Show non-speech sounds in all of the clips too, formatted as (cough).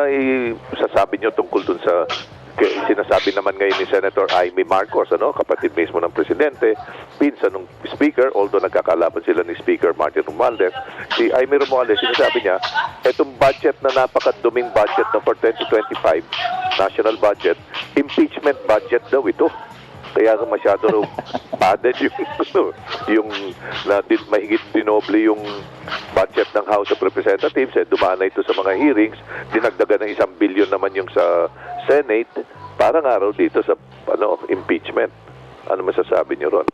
may sasabi nyo tungkol dun sa sinasabi naman ngayon ni Senator Amy Marcos, ano, kapatid mismo ng presidente, pinsan ng speaker, although nagkakalaban sila ni Speaker Martin Romualdez, si Amy Romualdez, sinasabi niya, itong budget na napakaduming budget na for 2025, national budget, impeachment budget daw ito. Kaya masyado raw padded yung, (laughs) ano, yung na din, mahigit dinoble yung budget ng House of Representatives. Eh, dumana ito sa mga hearings. Dinagdagan ng isang bilyon naman yung sa Senate. Parang araw dito sa ano impeachment. Ano masasabi niyo ron?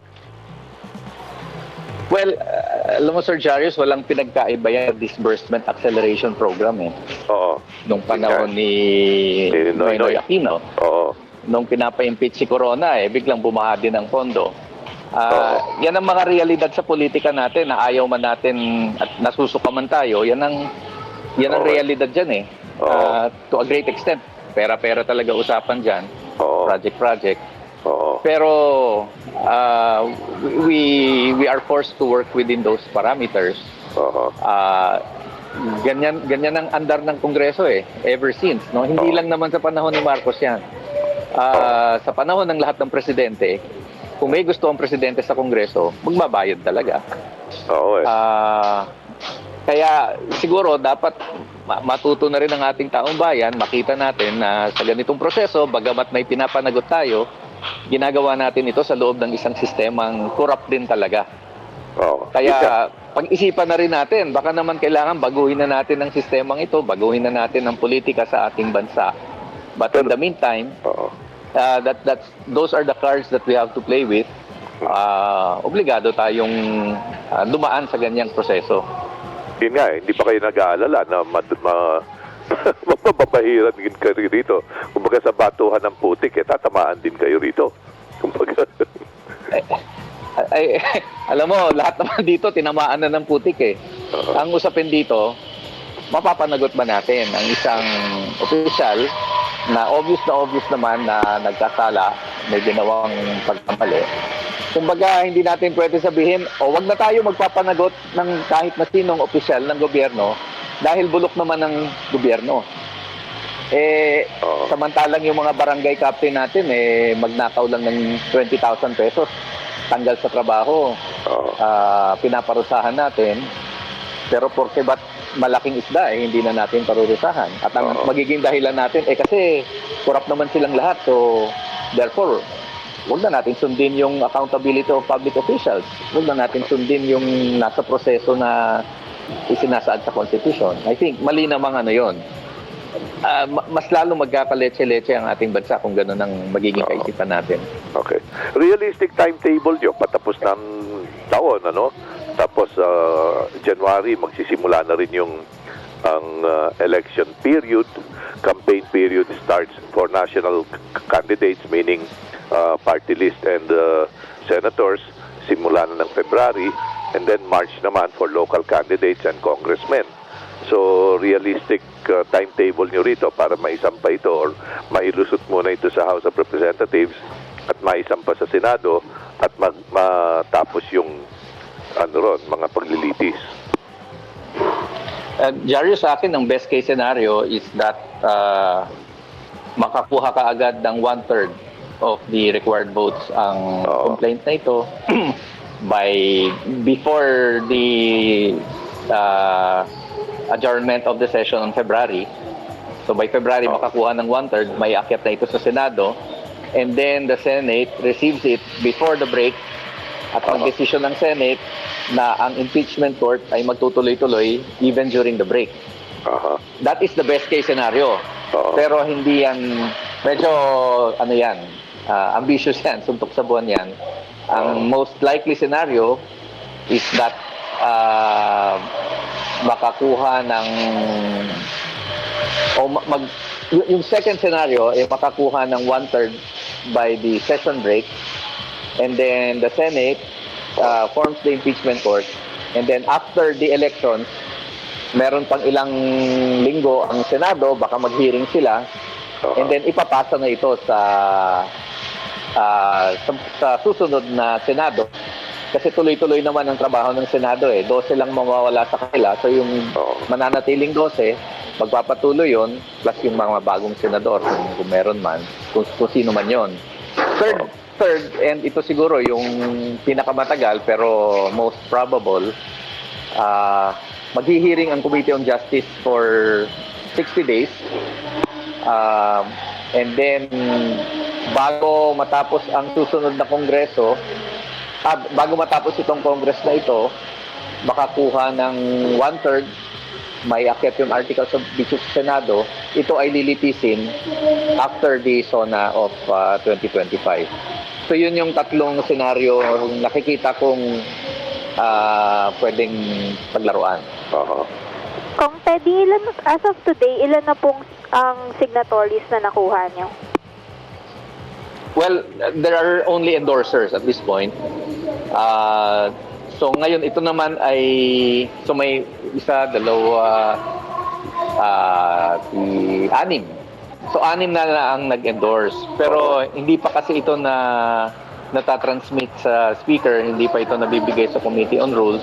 Well, uh, alam mo Sir Jarius, walang pinagkaiba yan disbursement acceleration program eh. Oo. Nung panahon ni. Noynoy Aquino. Oo. Nung pinapa-impeach si Corona eh, biglang bumaha din ang pondo. Ah, yan ang mga realidad sa politika natin na ayaw man natin at nasusuka man tayo, yan ang yan ang realidad diyan eh. Ah, to a great extent, pera-pera talaga usapan diyan, Oo. project-project. Pero uh, we we are forced to work within those parameters. Ah, ganyan ganyan ang andar ng Kongreso eh ever since no hindi lang naman sa panahon ni Marcos yan Ah, sa panahon ng lahat ng presidente kung may gusto ang presidente sa Kongreso magbabayad talaga Oo. eh. Ah, kaya siguro dapat ma- matuto na rin ang ating taong bayan, makita natin na sa ganitong proseso, bagamat may pinapanagot tayo, ginagawa natin ito sa loob ng isang sistemang corrupt din talaga. Isa- Kaya pag-isipan na rin natin, baka naman kailangan baguhin na natin ang sistemang ito, baguhin na natin ang politika sa ating bansa. But in the meantime, uh, that that's those are the cards that we have to play with. Ah, obligado tayong ah, dumaan sa ganyang proseso. Yun nga eh, hindi pa kayo nag-aalala na mad, ma, (laughs) mababahiran din kayo rito. Kumbaga sa batuhan ng putik, eh, tatamaan din kayo rito. Kumbaga, Ay, (laughs) alam mo, lahat naman dito tinamaan na ng putik eh. Ang usapin dito, mapapanagot ba natin ang isang opisyal na obvious na obvious naman na nagkasala, may ginawang pagkamali. Kumbaga, hindi natin pwede sabihin, o wag na tayo magpapanagot ng kahit na sinong opisyal ng gobyerno dahil bulok naman ng gobyerno. Eh, samantalang yung mga barangay captain natin, eh, magnakaw lang ng 20,000 pesos. Tanggal sa trabaho, ah, pinaparusahan natin. Pero porque ba't malaking isda, eh, hindi na natin parurusahan. At ang Oo. magiging dahilan natin, eh kasi corrupt naman silang lahat. So, therefore, huwag na natin sundin yung accountability of public officials. Huwag na natin sundin yung nasa proseso na isinasaad sa Constitution. I think mali namang ano yon. Ah, ma- mas lalo magkakaletse-letse ang ating bansa kung gano'n ang magiging Oo. kaisipan natin. Okay. Realistic timetable nyo, patapos ng taon, ano? Tapos ah, January, magsisimula na rin yung ang ah, election period. Campaign period starts for national candidates, meaning ah, party list and ah, senators. Simula na ng February. And then March naman for local candidates and congressmen. So, realistic uh, timetable nyo rito para maisampa ito or mailusot muna ito sa House of Representatives at maisampa sa Senado at mag, matapos yung ano ron, mga paglilitis. Uh, Jarius, sa akin, ang best case scenario is that uh, makakuha ka agad ng one-third of the required votes ang Oo. complaint na ito (clears throat) by before the uh, adjournment of the session on February. So by February, Oo. makakuha ng one-third, may akyat na ito sa Senado. And then the Senate receives it before the break at ang desisyon ng Senate na ang impeachment court ay magtutuloy-tuloy even during the break. Aha. That is the best case scenario. Oo. Pero hindi yan, medyo ano yan, ah, ambitious (laughs) yan, suntok sa buwan yan. Ang most likely scenario is that ah, makakuha ng o ma- mag yung second scenario ay makakuha ng one-third by the session break and then the Senate uh, forms the impeachment court and then after the elections meron pang ilang linggo ang Senado baka mag-hearing sila and then ipapasa na ito sa ah, sa, sa susunod na Senado Kasi tuloy-tuloy naman ang trabaho ng Senado eh. 12 lang mawawala sa kanila. So yung mananatiling 12, magpapatuloy yon plus yung mga bagong senador kung, kung meron man, kung, kung sino man yon. Third, third, and ito siguro yung pinakamatagal pero most probable, ah maghihiring ang Committee on Justice for 60 days. Um, and then, bago matapos ang susunod na kongreso, ah, bago matapos itong kongres na ito, makakuha ng one-third, may akyat yung articles of Bishop Senado, ito ay lilitisin after the SONA of ah, 2025. So yun yung tatlong senaryo nakikita kong ah, pwedeng paglaruan. Oo. Kung Teddy, ilan, as of today, ilan na pong ang signatories na nakuha niyo? Well, there are only endorsers at this point. Uh, so ngayon, ito naman ay, so may isa, dalawa, uh, si, anim. So anim na lang ang nag-endorse. Pero hindi pa kasi ito na natatransmit sa speaker, hindi pa ito nabibigay sa Committee on Rules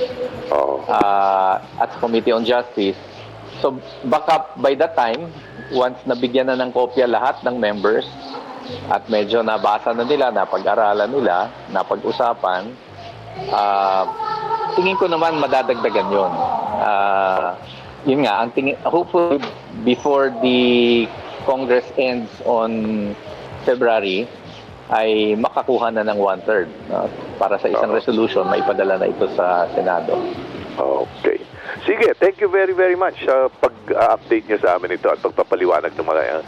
uh, at sa Committee on Justice. So baka by that time, once nabigyan na ng kopya lahat ng members at medyo nabasa na nila, napag-aralan nila, napag-usapan, ah, tingin ko naman madadagdagan yon. Ah, yun nga, ang tingin, hopefully before the Congress ends on February, ay makakuha na ng one-third no? para sa isang Oo. resolution, maipadala na ito sa Senado. Okay. Sige, thank you very, very much sa pag-update niyo sa amin ito at pagpapaliwanag ng mga